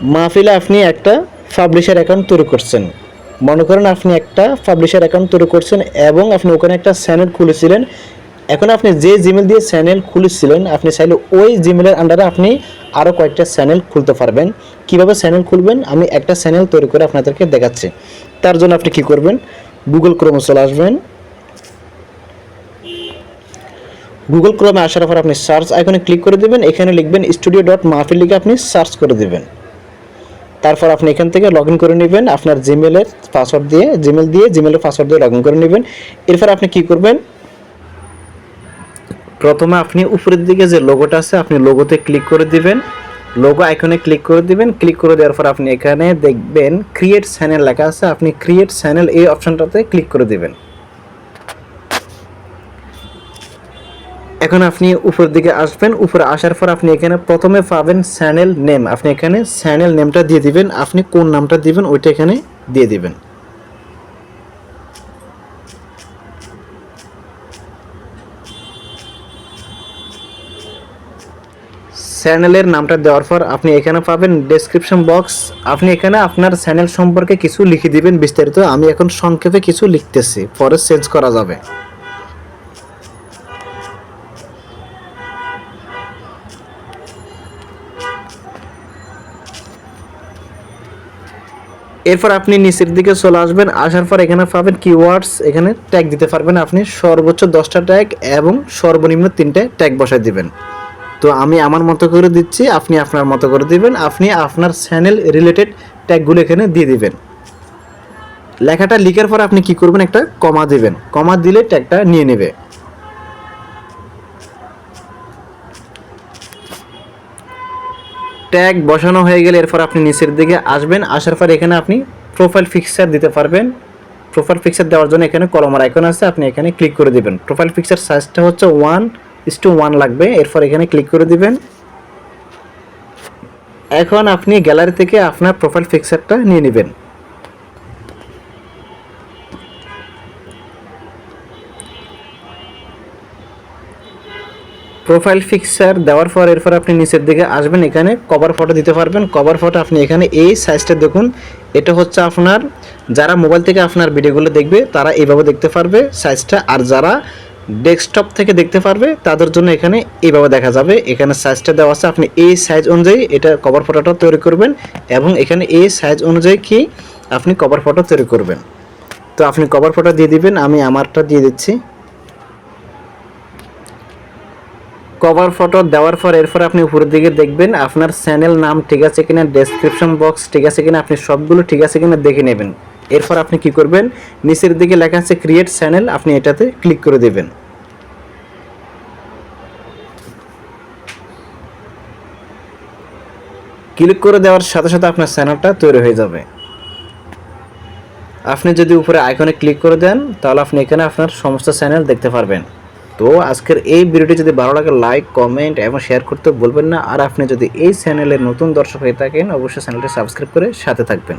মাহফিলে আপনি একটা পাবলিশার অ্যাকাউন্ট তৈরি করছেন। মনে করেন আপনি একটা পাবলিশার অ্যাকাউন্ট তৈরি করছেন এবং আপনি ওখানে একটা চ্যানেল খুলেছিলেন। এখন আপনি যে জিমেল দিয়ে চ্যানেল খুলেছিলেন, আপনি চাইলে ওই জিমেলের আন্ডারে আপনি আরও কয়েকটা চ্যানেল খুলতে পারবেন। কীভাবে চ্যানেল খুলবেন? আমি একটা চ্যানেল তৈরি করে আপনাদেরকে দেখাচ্ছি। তার জন্য আপনি কি করবেন? গুগল ক্রোমে চলে আসবেন। গুগল ক্রোমে আসার পর আপনি সার্চ আইকনে ক্লিক করে দেবেন। এখানে লিখবেন স্টুডিও ডট মাহফিল লিখে আপনি সার্চ করে দেবেন। তারপর আপনি এখান থেকে লগ ইন করে নেবেন আপনার জিমেলের পাসওয়ার্ড দিয়ে জিমেল দিয়ে জিমেলের পাসওয়ার্ড দিয়ে লগ ইন করে নেবেন। এরপর আপনি কি করবেন? প্রথমে আপনি উপরের দিকে যে লোগোটা আছে, আপনি লোগোতে ক্লিক করে দিবেন। লোগো আইকনে ক্লিক করে দিবেন। ক্লিক করে দেওয়ার পর আপনি এখানে দেখবেন ক্রিয়েট চ্যানেল লেখা আছে। আপনি ক্রিয়েট চ্যানেল এই অপশনটাতে ক্লিক করে দিবেন। এখন আপনি উপরের দিকে আসবেন, উপরে আসার পর আপনি এখানে প্রথমে পাবেন চ্যানেল নেম আপনি এখানে চ্যানেল নেমটা দিয়ে দিবেন, আপনি কোন নামটা দিবেন ওইটা এখানে দিয়ে দিবেন। চ্যানেলের নামটা দেওয়ার পর আপনি এখানে পাবেন ডেসক্রিপশন বক্স আপনি এখানে আপনার চ্যানেল সম্পর্কে কিছু লিখে দিবেন বিস্তারিত। আমি এখন সংক্ষেপে কিছু লিখতেছি, পরে চেঞ্জ করা যাবে। এরপর আপনি নিচের দিকে চলে আসবেন, আসার পর এখানে পাবেন কিওয়ার্ডস এখানে ট্যাগ দিতে পারবেন আপনি। সর্বোচ্চ দশটা ট্যাগ এবং সর্বনিম্ন তিনটে ট্যাগ বসায় দিবেন। তো আমি আমার মতো করে দিচ্ছি, আপনি আপনার মতো করে দিবেন, আপনি আপনার চ্যানেল রিলেটেড ট্যাগগুলো এখানে দিয়ে দিবেন। লেখাটা লিখার পর আপনি কি করবেন, একটা কমা দিবেন। কমা দিলে ট্যাগটা নিয়ে নেবে। ট্যাগ বসানো হয়ে গেলে এরপর আপনি নিচের দিকে আসবেন, আসার পর এখানে আপনি প্রোফাইল ফিক্সার দিতে পারবেন। প্রোফাইল পিকচার দেওয়ার জন্য এখানে কলমার আইকন আছে, আপনি এখানে ক্লিক করে দিবেন। প্রোফাইল পিকচার সাইজটা হচ্ছে ওয়ান ইস টু ওয়ান লাগবে, এরপর এখানে ক্লিক করে দেবেন। এখন আপনি গ্যালারি থেকে আপনার প্রোফাইল পিকচারটা নিয়ে নেবেন। প্রোফাইল পিকচার দেওয়ার পর এরপর আপনি নিচের দিকে আসবেন এখানে কভার ফটো দিতে পারবেন। কভার ফটো আপনি এখানে এই সাইজটা দেখুন। এটা হচ্ছে আপনার, যারা মোবাইল থেকে আপনার ভিডিওগুলো দেখবে, তারা এইভাবে দেখতে পারবে সাইজটা আর যারা ডেস্কটপ থেকে দেখতে পারবে, তাদের জন্য এখানে এইভাবে দেখা যাবে। এখানে সাইজটা দেওয়া আছে। আপনি এই সাইজ অনুযায়ী এটা কভার ফটোটা তৈরি করবেন এবং এখানে এই সাইজ অনুযায়ী কি আপনি কভার ফটো তৈরি করবেন। তো আপনি কভার ফটো দিয়ে দিবেন, আমি আমারটা দিয়ে দিচ্ছি। কভার ফটো দেওয়ার পর এরপর আপনি উপরের দিকে দেখবেন আপনার চ্যানেল নাম ঠিক আছে কিনা ডেসক্রিপশন বক্স ঠিক আছে কিনা, আপনি সবগুলো ঠিক আছে কিনা দেখে নেবেন। এরপর আপনি কি করবেন, নিচের দিকে লেখা আছে ক্রিয়েট চ্যানেল আপনি এটাতে ক্লিক করে দেবেন। ক্লিক করে দেওয়ার সাথে সাথে আপনার চ্যানেলটা তৈরি হয়ে যাবে। আপনি যদি উপরে আইকনে ক্লিক করে দেন, তাহলে আপনি এখানে আপনার সমস্ত চ্যানেল দেখতে পারবেন। তো আজকের এই ভিডিওটি যদি ভালো লাগে লাইক কমেন্ট এবং শেয়ার করতে বলবেন না। আর আপনি যদি এই চ্যানেলের নতুন দর্শক হয়ে থাকেন, অবশ্যই চ্যানেলটি সাবস্ক্রাইব করে সাথে থাকবেন।